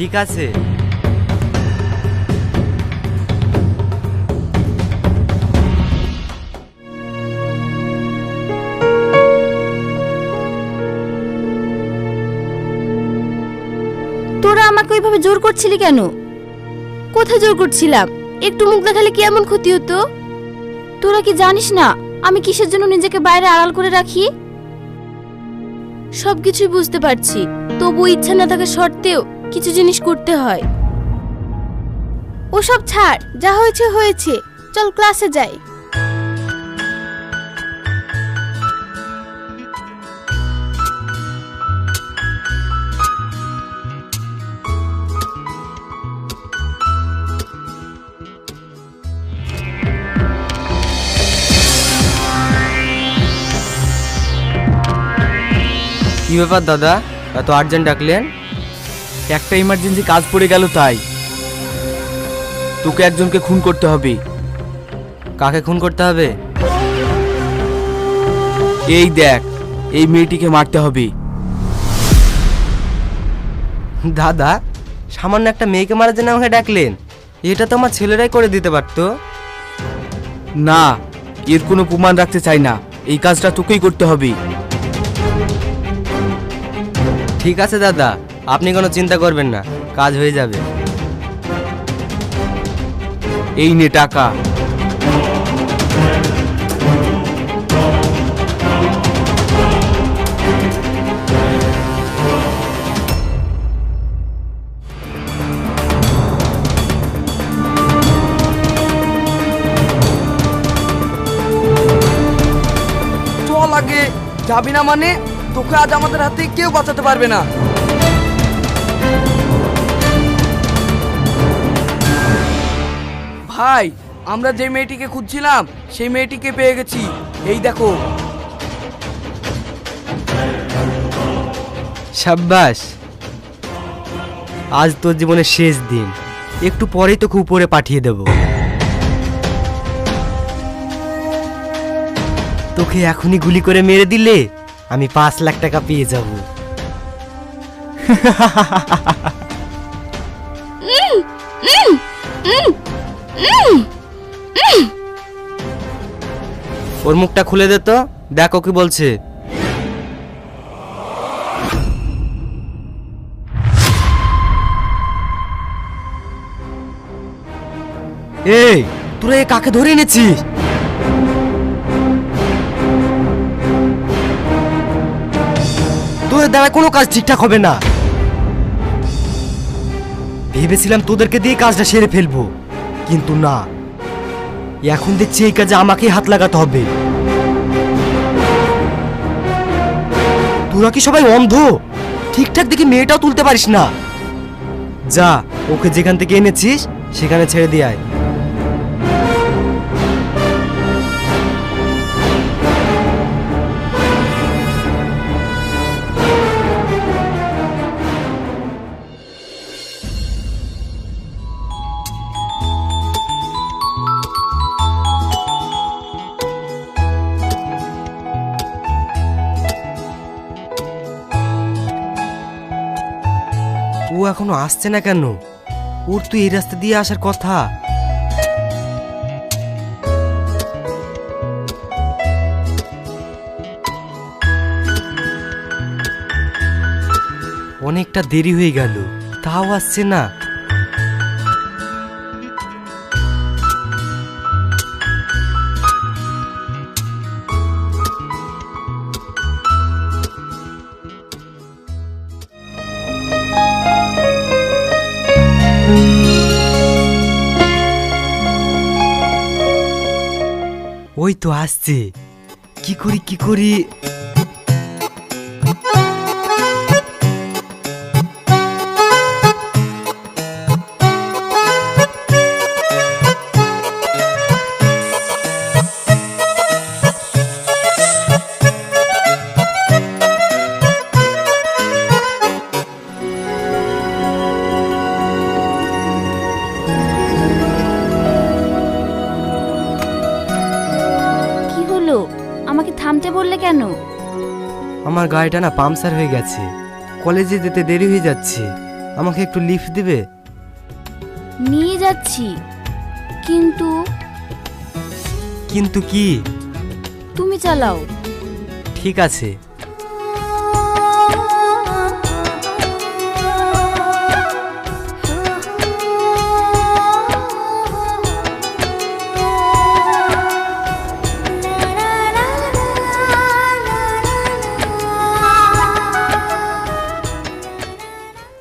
ঠিক আছে। তোরা আমাকে ওইভাবে জোর করছিলি কেন? কোথায় জোর করছিলাম? একটু মুখ দেখালে কি এমন ক্ষতি হতো? তোরা কি জানিস না আমি কিসের জন্য নিজেকে বাইরে আড়াল করে রাখি? সবকিছুই বুঝতে পারছি তবু ইচ্ছা না থাকা সত্ত্বেও কিছু জিনিস করতে হয়। ওসব ছাড়, যা হয়েছে হয়েছে। চল ক্লাসে যাই। কি ব্যাপার দাদা? এত আর্জেন্ট ডাকলেন? একটা ইমার্জেন্সি কাজ পড়ে গেল তাই। তোকে একজনকে খুন করতে হবে। কাকে খুন করতে হবে? এই দেখ এই মেয়েটিকে মারতে হবে। দাদা সামান্য একটা মেয়েকে মারার জন্য আমাকে ডাকলেন। এটা তো আমার ছেলেরাই করে দিতে পারতো। না এর কোনো প্রমাণ রাখতে চাই না। এই কাজটা তোকেই করতে হবে। ঠিক আছে দাদা। আপনি কোনো চিন্তা করবেন না, কাজ হয়ে যাবে। এই নে টাকা। চল আগে, যাবি না মানে? তোকে আজ আমাদের হাতে কেউ বাঁচাতে পারবে না। ভাই, আমরা যে মেয়েটিকে খুঁজছিলাম, সেই মেয়েটিকে পেয়ে গেছি। এই দেখো। সাব্বাস, আজ তোর জীবনের শেষ দিন। একটু পরেই তোকে উপরে পাঠিয়ে দেব। তোকে এখনই গুলি করে মেরে দিলে আমি পাঁচ লাখ টাকা পেয়ে যাব। ওর মুখটা খুলে দে তো। দেখো কি বলছে। এই, তোরা এ কাকে ধরে এনেছিস? তোদের দ্বারা কোনো কাজ ঠিকঠাক হবে না। ভেবেছিলাম তোদেরকে দিয়ে কাজটা সেরে ফেলব। কিন্তু না। এখন দেখছি এই কাজে আমাকে হাত লাগাতে হবে। তোরা কি সবাই অন্ধ? ঠিকঠাক দেখি মেয়েটাও তুলতে পারিস না। যা, ওকে যেখান থেকে এনেছিস, সেখানে ছেড়ে দিয়ে আয়। এখনও আসছে না কেন? ওর তুই এই রাস্তা দিয়ে আসার কথা। অনেকটা দেরি হয়ে গেল, তাও আসছে না। তো আসছে কি করি কি করি কেন? আমার গাড়িটা না পাংচার হয়ে গেছে। কলেজে যেতে দেরি হয়ে যাচ্ছে। আমাকে একটু লিফট দিবে? নিয়ে যাচ্ছি। কিন্তু কিন্তু কি? তুমি চালাও। ঠিক আছে।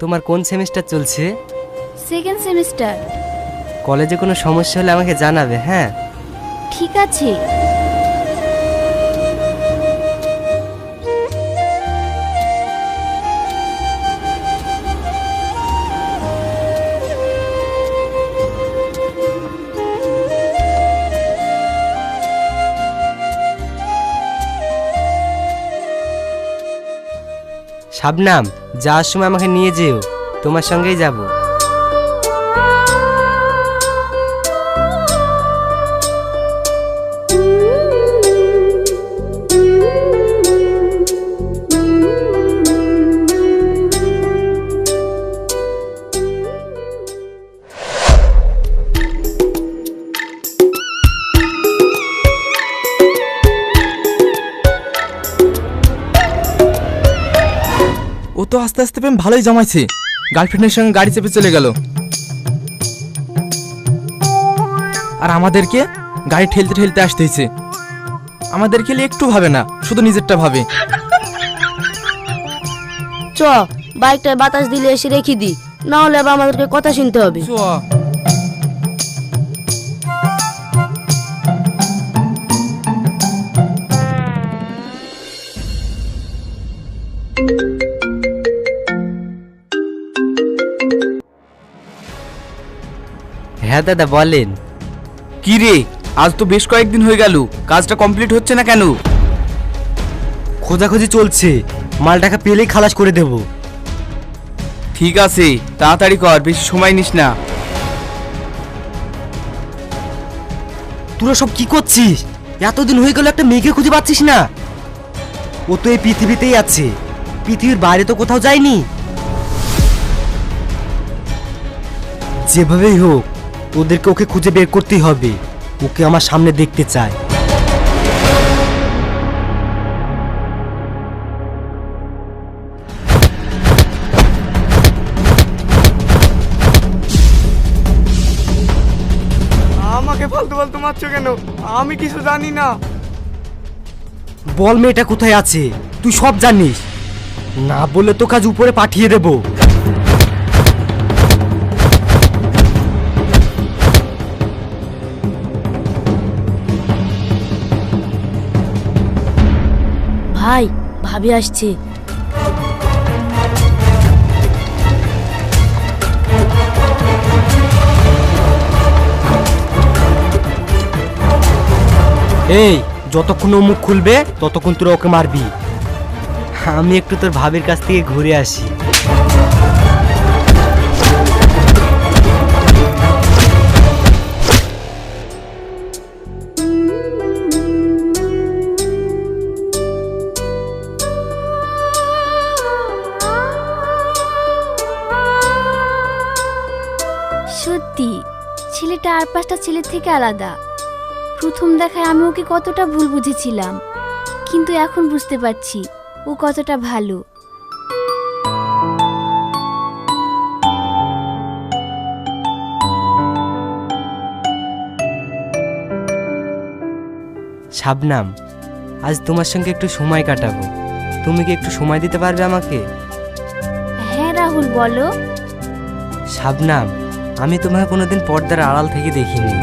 তোমার কোন সেমিস্টার চলছে? সেকেন্ড সেমিস্টার কলেজে কোনো সমস্যা হলে আমাকে জানাবে হ্যাঁ? ঠিক আছে। শাবনাম যাওয়ার সময় আমাকে নিয়ে যেও তোমার সঙ্গেই যাব। আস্তে আস্তে প্রেম ভালোই জমাইছে। গার্লফ্রেন্ডের সঙ্গে গাড়ি চেপে চলে গেল। আর আমাদেরকে গাড়ি ঠেলতে ঠেলতে আসতে হয়েছে। আমাদের খেলে একটু ভাবে না শুধু নিজেরটা ভাবে। চ বাইকটায় বাতাস দিলে এসে রেখে দি না হলে আবার আমাদেরকে কথা শুনতে হবে। চ। হ্যাঁ দাদা বলেন। কি রে আজ তো বেশ কয়েকদিন হয়ে গেল কাজটা কমপ্লিট হচ্ছে না কেন? খোঁজাখুঁজি চলছে মালটাকে পেলেই খালাস করে দেব। ঠিক আছে তাড়াতাড়ি কর বেশি সময় নিস না। তোরা সব কি করছিস? এতদিন হয়ে গেল একটা মেয়েকে খুঁজে পাচ্ছিস না। ও তো এই পৃথিবীতেই আছে পৃথিবীর বাইরে তো কোথাও যায়নি। যেভাবেই হোক ওদেরকে ওকে খুঁজে বের করতেই হবে। ওকে আমার সামনে দেখতে চায়। আমাকে ফালতু ফালতু মারছো কেন? আমি কিছু জানি না। বল মেয়েটা কোথায় আছে? তুই সব জানিস। না বলে তো কাজ উপরে পাঠিয়ে দেব। ভাই, ভাবি আসছে। এই, যতক্ষণ ও মুখ খুলবে, ততক্ষণ তোরা ওকে মারবি। আমি একটু তোর ভাবির কাছ থেকে ঘুরে আসি। পাঁচটা ছেলের থেকে আলাদা। প্রথম দেখায় আমি ওকে কতটা ভুল বুঝেছিলাম কিন্তু এখন বুঝতে পারছি ও কতটা ভালো। শাবনাম আজ তোমার সঙ্গে একটু সময় কাটাবো। তুমি কি একটু সময় দিতে পারবে আমাকে? হ্যাঁ রাহুল বলো। শাবনাম আমি তোমাকে কোনোদিন পর্দার আড়াল থেকে দেখিনি।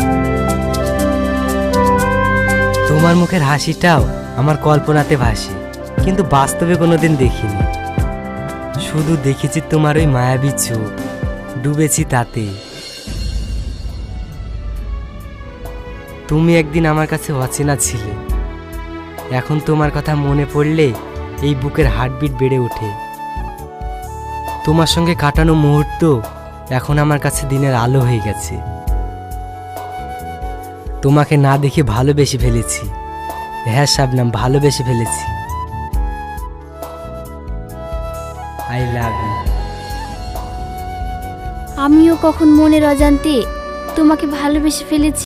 তোমার মুখের হাসিটাও আমার কল্পনাতে ভাসে, কিন্তু বাস্তবে কোনোদিন দেখিনি। শুধু দেখেছি তোমার ওই মায়াবী চোখ, ডুবেছি তাতে। তুমি একদিন আমার কাছে অচেনা ছিলে। এখন তোমার কথা মনে পড়লে এই বুকের হার্টবিট বেড়ে ওঠে। তোমার সঙ্গে কাটানো মুহূর্ত এখন আমার কাছে দিনের আলো হয়ে গেছে। তোমাকে না দেখে ভালোবেসে ফেলেছি। হ্যাঁ শাবনাম, ভালোবেসে ফেলেছি। আই লাভ ইউ আমিও কখন মনের অজান্তে তোমাকে ভালোবেসে ফেলেছি।